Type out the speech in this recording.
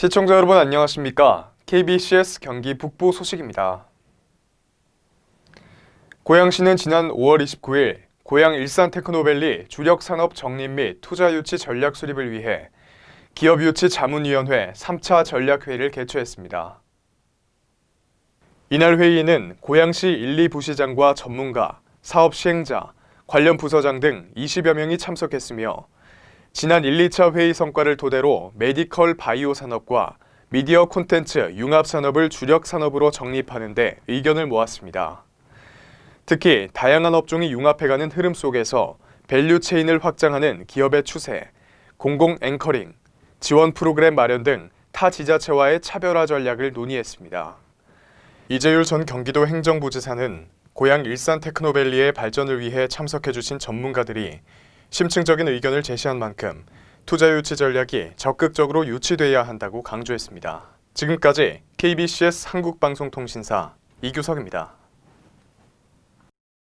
시청자 여러분 안녕하십니까? KBCS 경기 북부 소식입니다. 고양시는 지난 5월 29일 고양 일산 테크노밸리 주력 산업 정립 및 투자 유치 전략 수립을 위해 기업 유치 자문위원회 3차 전략 회의를 개최했습니다. 이날 회의에는 고양시 1, 2부시장과 전문가, 사업 시행자, 관련 부서장 등 20여 명이 참석했으며 지난 1, 2차 회의 성과를 토대로 메디컬 바이오 산업과 미디어 콘텐츠 융합 산업을 주력 산업으로 정립하는 데 의견을 모았습니다. 특히 다양한 업종이 융합해가는 흐름 속에서 밸류 체인을 확장하는 기업의 추세, 공공 앵커링, 지원 프로그램 마련 등 타 지자체와의 차별화 전략을 논의했습니다. 이재율 전 경기도 행정부지사는 고향 일산 테크노밸리의 발전을 위해 참석해 주신 전문가들이 심층적인 의견을 제시한 만큼 투자 유치 전략이 적극적으로 유치돼야 한다고 강조했습니다. 지금까지 KBCS 한국방송통신사 이규석입니다.